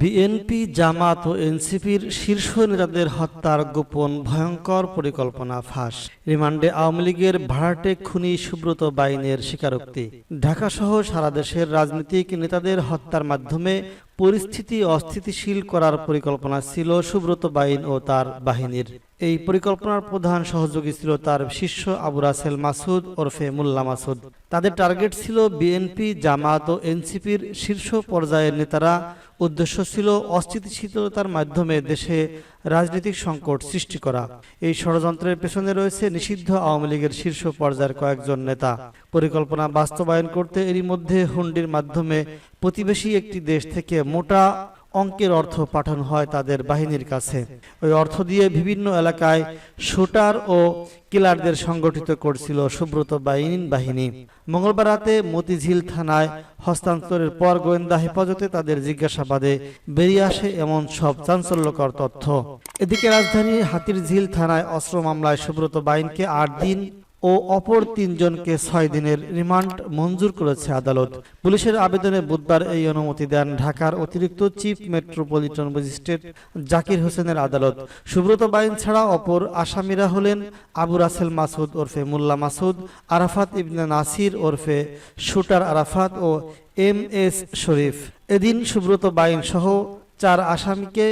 BNP, জামাত ও এনসিপির শীর্ষ নেতাদের হত্যার গোপন ভয়ঙ্কর পরিকল্পনা ফাঁস। রিমান্ডে আওয়ামী লীগের ভাড়াটে খুনি সুব্রত বাইনের স্বীকারোক্তি। ঢাকাসহ সারা দেশের রাজনৈতিক নেতাদের হত্যার মাধ্যমে পরিস্থিতি অস্থিতিশীল করার পরিকল্পনা ছিল সুব্রত বাইন ও তার বাহিনীর। এই পরিকল্পনার প্রধান সহযোগী ছিল তার শিষ্য আবু রাসেল মাসুদ ওরফে মোল্লা মাসুদ। তাদের টার্গেট ছিল বিএনপি, জামাত ও এনসিপির শীর্ষ পর্যায়ের নেতারা। উদ্দেশ্য ছিল অস্থিতিশীলতার মাধ্যমে দেশে রাজনৈতিক সংকট সৃষ্টি করা। এই ষড়যন্ত্রের পেছনে রয়েছে নিষিদ্ধ আওয়ামী লীগের শীর্ষ পর্যায়ের কয়েকজন নেতা। পরিকল্পনা বাস্তবায়ন করতে এরই মধ্যে হুন্ডির মাধ্যমে প্রতিবেশী একটি দেশ থেকে মোটা অঙ্কের অর্থ পাঠানো হয় তাদের বাহিনীর কাছে। ওই অর্থ দিয়ে বিভিন্ন এলাকায় শুটার ও কিলারদের সংগঠিত করছিল সুব্রত বাহিনী বাহিনী। মঙ্গলবার রাতে মতিঝিল থানায় হস্তান্তরের পর গোয়েন্দা হেফাজতে তাদের জিজ্ঞাসাবাদে বেরিয়ে আসে এমন সব চাঞ্চল্যকর তথ্য। এদিকে রাজধানীর হাতিরঝিল থানায় অস্ত্র মামলায় সুব্রত বাইনকে আট দিন ও অপর তিনজনকে ছয় দিনের রিমান্ড মঞ্জুর করেছে আদালত। পুলিশের আবেদনে বুধবার এই অনুমতি দেন ঢাকার অতিরিক্ত চিফ মেট্রোপলিটন ম্যাজিস্ট্রেট জাকির হোসেনের আদালত। সুব্রত বাইন ছাড়া অপর আসামিরা হলেন আবু রাসেল মাসুদ ওরফে মোল্লা মাসুদ, আরাফাত ইবনে নাসির ওরফে শুটার আরাফাত ও এম এস শরীফ। এদিন সুব্রত বাইন সহ চার আসামিকে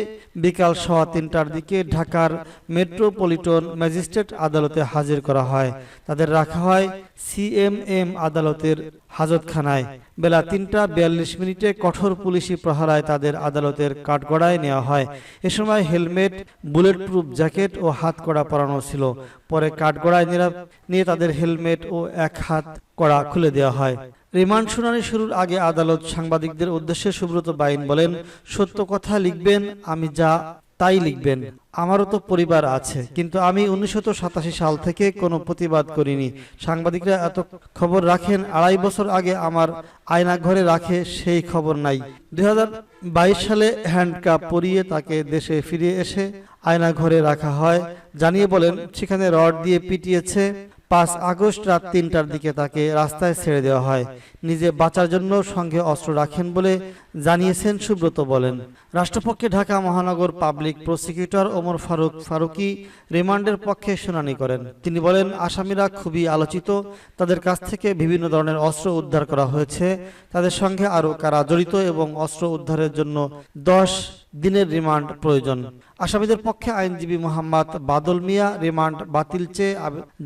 বিকাল সোয়া তিনটার দিকে ঢাকার মেট্রোপলিটন ম্যাজিস্ট্রেট আদালতে হাজির করা হয়। তাদের রাখা হয় সিএমএম আদালতের হাজতখানায়। বেলা তিনটা বিয়াল্লিশ মিনিটে কঠোর পুলিশি প্রহারায় তাদের আদালতের কাঠগড়ায় নেওয়া হয়। এ সময় হেলমেট বুলেট প্রুফ জ্যাকেট ও হাত কড়া পরানো ছিল। পরে কাঠগড়ায় নিয়ে তাদের হেলমেট ও এক হাত কড়া খুলে দেওয়া হয়। রিমান্ড শুনানি শুরুর আগে আদালত সাংবাদিকদের উদ্দেশ্যে সুব্রত বাইন বলেন, সত্য কথা লিখবেন, আমি যা তাই লিখবেন। আমারও তো পরিবার আছে, কিন্তু আমি উনিশশো সাতাশি সাল থেকে কোনো প্রতিবাদ করিনি। সাংবাদিকরা এত খবর রাখেন, আড়াই বছর আগে আমার আয়না ঘরে রাখে সেই খবর নাই। দুই হাজার বাইশ সালে হ্যান্ডকাপ পরিয়ে তাকে দেশে ফিরে এসে আয়না ঘরে রাখা হয়। জানিয়ে বলেন, সেখানে রড দিয়ে পিটিয়েছে পাঁচ আগস্ট রাত তিনটার দিকে তাকে রাস্তায় ছেড়ে দেওয়া হয়। নিজে বাঁচার জন্য সঙ্গে অস্ত্র রাখেন বলে জানিয়েছেন সুব্রত বলেন। রাষ্ট্রপক্ষে ঢাকা মহানগর পাবলিক প্রসিকিউটর ওমর ফারুক ফারুকি রিমান্ডের পক্ষে শুনানি করেন। তিনি বলেন, আসামিরা খুবই আলোচিত। তাদের কাছ থেকে বিভিন্ন ধরনের অস্ত্র উদ্ধার করা হয়েছে। তাদের সঙ্গে আরও কারা জড়িত এবং অস্ত্র উদ্ধারের জন্য দশ দিনের রিমান্ড প্রয়োজন। আসামিদের পক্ষে আইনজীবী মোহাম্মদ বাদল মিয়া রিমান্ড বাতিল চেয়ে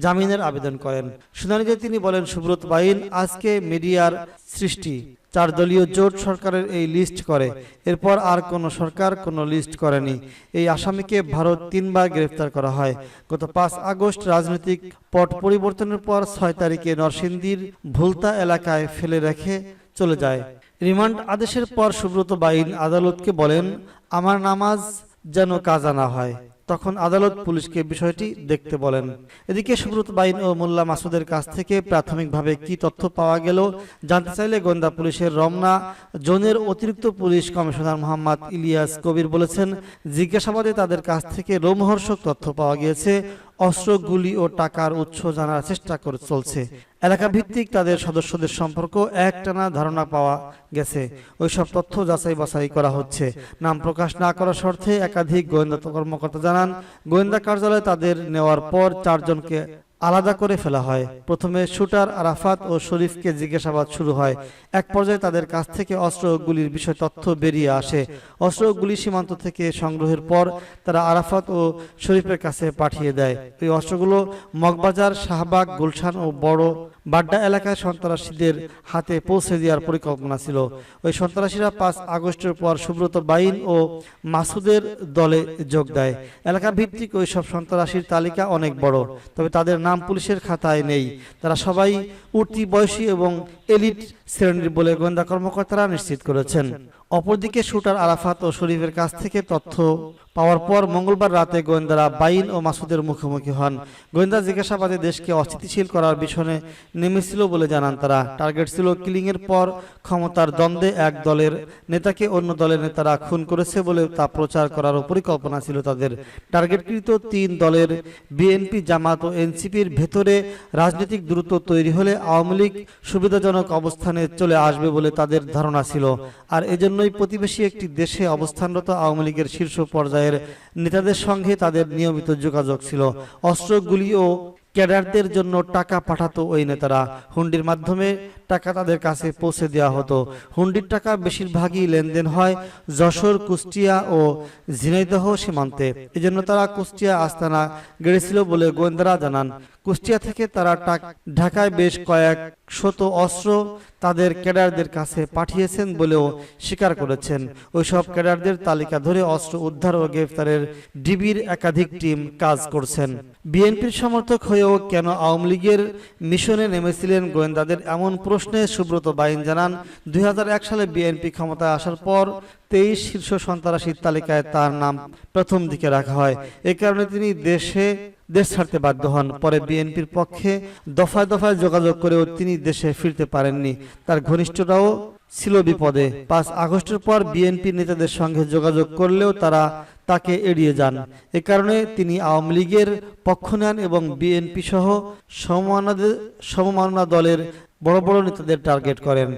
জামিনের আবেদন করেন। শুনানিতে তিনি বলেন, সুব্রত বাইন আজকে মিডিয়ার সৃষ্টি, চার দলীয় জোট সরকারের এই লিস্ট করে। এরপর আর কোনো সরকার কোনো লিস্ট করেনি। এই আসামিকে ভারত তিনবার গ্রেফতার করা হয়। গত পাঁচ আগস্ট রাজনৈতিক পট পরিবর্তনের পর ছয় তারিখে নরসিংদীর ভুলতা এলাকায় ফেলে রেখে চলে যায়। রিমান্ড আদেশের পর সুব্রত বাইন আদালতকে বলেন, আমার নামাজ যেন কাজা না হয়। তখন আদালত পুলিশকে বিষয়টি দেখতে বলেন। এদিকে সুব্রত বাইন ও মোল্লা মাসুদের কাছ থেকে প্রাথমিকভাবে কি তথ্য পাওয়া গেল জানতে চাইলে গোয়েন্দা পুলিশের রমনা জোনের অতিরিক্ত পুলিশ কমিশনার মোহাম্মদ ইলিয়াস কবির বলেছেন, জিজ্ঞাসাবাদে তাদের কাছ থেকে রোমহর্ষক তথ্য পাওয়া গিয়েছে। অস্ত্র গুলি ও টাকার উৎস জানার চেষ্টা করে চলছে। এলাকা ভিত্তিক তাদের সদস্যদের সম্পর্ক একটানা ধারণা পাওয়া গেছে। ওইসব তথ্য যাচাই বাছাই করা হচ্ছে। নাম প্রকাশ না করার শর্তে একাধিক গোয়েন্দা কর্মকর্তা জানান, গোয়েন্দা কার্যালয়ে তাদের নেওয়ার পর চারজনকে আলাদা করে ফেলা হয়। প্রথমে শুটার আরাফাত ও শরীফকে জিজ্ঞাসাবাদ শুরু হয়। এক পর্যায়ে তাদের কাছ থেকে অস্ত্র গুলির বিষয় তথ্য বেরিয়ে আসে। অস্ত্র গুলি সীমান্ত থেকে সংগ্রহের পর তারা আরাফাত ও শরীফের কাছে পাঠিয়ে দেয়। এই অস্ত্রগুলো মগবাজার, শাহবাগ, গুলশান ও বড় বাড্ডা এলাকায় সন্ত্রাসীদের হাতে পৌঁছে দেওয়ার পরিকল্পনা ছিল। ওই সন্ত্রাসীরা পাঁচ আগস্টের পর সুব্রত বাইন ও মাসুদের দলে যোগ দেয়। এলাকা ভিত্তিক ওই সব সন্ত্রাসীর তালিকা অনেক বড়, তবে তাদের নাম পুলিশের খাতায় নেই। তারা সবাই উঠতি বয়সী এবং এলিট শ্রেণির বলে গোয়েন্দা কর্মকর্তারা নিশ্চিত করেছেন। অপরদিকে শুটার আরাফাত ও শরীফের কাছ থেকে তথ্য পাওয়ার পর মঙ্গলবার রাতে গোয়েন্দারা বাইন ও মাসুদের মুখোমুখি হন। গোয়েন্দা জিজ্ঞাসাবাদে দেশকে অস্থিতিশীল করার বিষয়ে নেমেছিল বলে জানান তারা। টার্গেট ছিল কিলিং এর পর ক্ষমতার দ্বন্দ্বে এক দলের নেতাকে অন্য দলের নেতারা খুন করেছে বলে তা প্রচার করার পরিকল্পনা ছিল তাদের। টার্গেটকৃত তিন দলের বিএনপি, জামাত ও এনসিপির ভেতরে রাজনৈতিক দূরত্ব তৈরি হলে আওয়ামী লীগ সুবিধাজনক অবস্থানে চলে আসবে বলে তাদের ধারণা ছিল। আর এজন্য জন্যই প্রতিবেশী একটি দেশে অবস্থানরত আওয়ামী লীগের শীর্ষ পর্যায়ের নেতাদের সঙ্গে তাদের নিয়মিত যোগাযোগ ছিল। অস্ত্রগুলি ও ক্যাডারদের জন্য টাকা পাঠাতো ওই নেতারা। হুন্ডির মাধ্যমে টাকা তাদের কাছে পৌঁছে দেওয়া হতো। হুন্ডির টাকা বেশিরভাগই লেনদেন হয় যশোর, কুষ্টিয়া ও ঝিনাইদহ সীমান্তে। এজন্য তারা কুষ্টিয়া আস্তানা গেড়েছিল বলে গোয়েন্দারা জানান। কুষ্টিয়া থেকে তারা ঢাকায় বেশ কয়েক শত অস্ত্র তাদের ক্যাডারদের কাছে পাঠিয়েছেন বলেও স্বীকার করেছেন। ওইসব ক্যাডারদের তালিকা ধরে অস্ত্র উদ্ধার ও গ্রেফতারের ডিবির একাধিক টিম কাজ করছেন। বিএনপির সমর্থক হয়েও কেন আওয়ামী লীগের মিশনে নেমেছিলেন গোয়েন্দাদের এমন প্রশ্নে সুব্রত বাইন জানান, দুই সালে বিএনপি ক্ষমতায় আসার পর তেইশ শীর্ষ সন্ত্রাসীর তালিকায় তার নাম প্রথম দিকে রাখা হয়। এ কারণে তিনি দেশে দেশ ছাড়তে বাধ্য হন। পরে বিএনপির পক্ষে দফায় দফায় যোগাযোগ করেও তিনি দেশে ফিরতে পারেননি। তার ঘনিষ্ঠরাও ছিল বিপদে। পাঁচ আগস্টের পর বিএনপি নেতাদের সঙ্গে যোগাযোগ করলেও তারা তাকে এড়িয়ে যান। এ কারণে তিনি আওয়ামী লীগের পক্ষ নেন এবং বিএনপি সহ সমমানা সমমাননা দলের বড় বড় নেতাদের টার্গেট করেন।